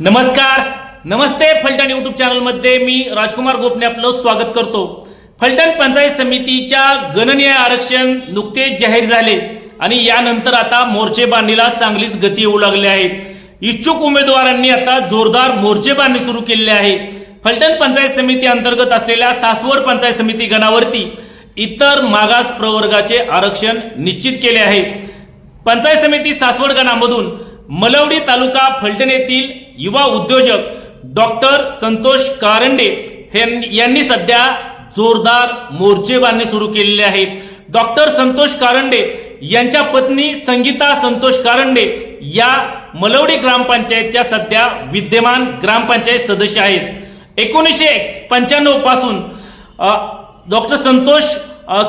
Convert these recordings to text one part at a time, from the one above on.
नमस्कार. नमस्ते फलटण युट्यूब चॅनलमध्ये मी राजकुमार गोपने आपलं स्वागत करतो. फलटण पंचायत समितीच्या गणनीय आरक्षण नुकतेच जाहीर झाले आणि यानंतर आता मोर्चे बांधणीला चांगलीच गती येऊ लागली आहे. इच्छुक उमेदवारांनी आता जोरदार मोर्चे बांधणी सुरू केलेली आहे. फलटण पंचायत समिती अंतर्गत असलेल्या सासवड पंचायत समिती गणावरती इतर मागास प्रवर्गाचे आरक्षण निश्चित केले आहे. पंचायत समिती सासवड गणामधून मलवडी तालुका फलटण येथील युवा उद्योजक डॉक्टर संतोष कारंडे हे- यांनी सध्या जोरदार मोर्चेबांधणी सुरू केलेले आहे. डॉक्टर संतोष कारंडे यांच्या पत्नी संगीता संतोष कारंडे या मलवडी ग्रामपंचायतच्या सध्या विद्यमान ग्रामपंचायत सदस्य आहेत. एकोणीसशे पंच्याण्णवपासून डॉक्टर संतोष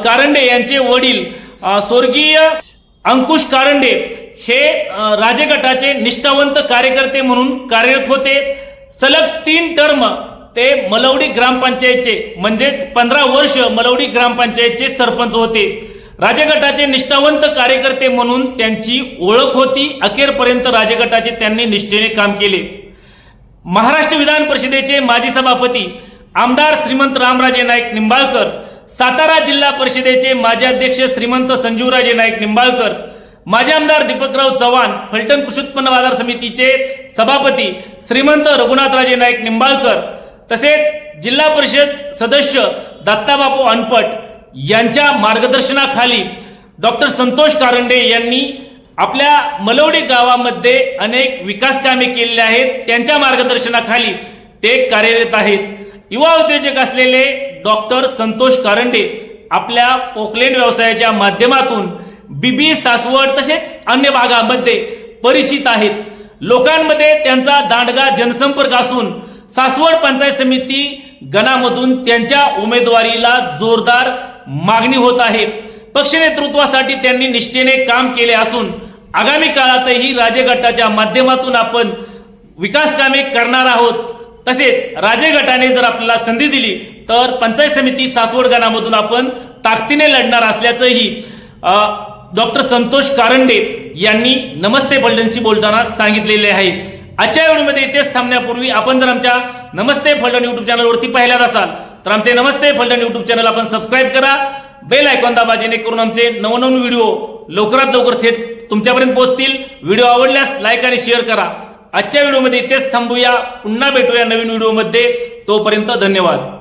कारंडे यांचे वडील स्वर्गीय अंकुश कारंडे हे राजगटाचे राजे गटाचे निष्ठावंत कार्यकर्ते म्हणून कार्यरत होते. सलग तीन टर्म ते मलवडी ग्रामपंचायतचे म्हणजेच पंधरा वर्ष मलवडी ग्रामपंचायतचे सरपंच होते. राजगटाचे निष्ठावंत कार्यकर्ते म्हणून त्यांची ओळख होती. अखेरपर्यंत राजगटाचे त्यांनी निष्ठेने काम केले. महाराष्ट्र विधान परिषदेचे माजी सभापती आमदार श्रीमंत रामराजे नाईक निंबाळकर सातारा जिल्हा परिषदेचे माजी अध्यक्ष श्रीमंत संजीवराजे नाईक निंबाळकर माजी आमदार दीपकराव चव्हाण फलटण कृषी उत्पन्न बाजार समितीचे सभापती श्रीमंत रघुनाथराजे नाईक निंबाळकर तसेच जिल्हा परिषद सदस्य दत्ताबापू अनपट यांच्या मार्गदर्शनाखाली डॉक्टर संतोष कारंडे यांनी आपल्या मलवडी गावामध्ये अनेक विकास कामे केलेली आहेत. त्यांच्या मार्गदर्शनाखाली ते कार्यरत आहेत. युवा उद्योजक असलेले डॉक्टर संतोष कारंडे आपल्या पोकलेन व्यवसायाच्या माध्यमातून बीबी सासवड तसेच अन्य भागामध्ये परिचित आहेत. लोकांमध्ये त्यांचा दांडगा जनसंपर्क असून सासवड पंचायत समिती गणामधून त्यांच्या उमेदवारीला जोरदार मागणी होत आहे. पक्ष नेतृत्वासाठी त्यांनी निष्ठेने काम केले असून आगामी काळातही राजे गटाच्या माध्यमातून आपण विकास कामे करणार आहोत. तसेच राजे गटाने जर आपल्याला संधी दिली तर पंचायत समिती सासवड गणामधून आपण ताकदीने लढणार असल्याचंही डॉक्टर संतोष कारंडे यांनी नमस्ते फलटणशी बोलताना सांगितलेले आहे. आजच्या व्हिडिओमध्ये इथेच थांबण्यापूर्वी आपण जर आमच्या नमस्ते फलटण युट्यूब चॅनलवरती पाहिल्यात असाल तर आमचे नमस्ते फलटण युट्यूब चॅनल आपण सबस्क्राईब करा. बेल आयकॉन दाबा जेणेकरून आमचे नवनवीन व्हिडिओ लवकरात लवकर थेट तुमच्यापर्यंत पोहोचतील. व्हिडिओ आवडल्यास लाईक आणि शेअर करा. आजच्या व्हिडिओमध्ये इथेच थांबूया. पुन्हा भेटूया नवीन व्हिडिओमध्ये. तोपर्यंत धन्यवाद.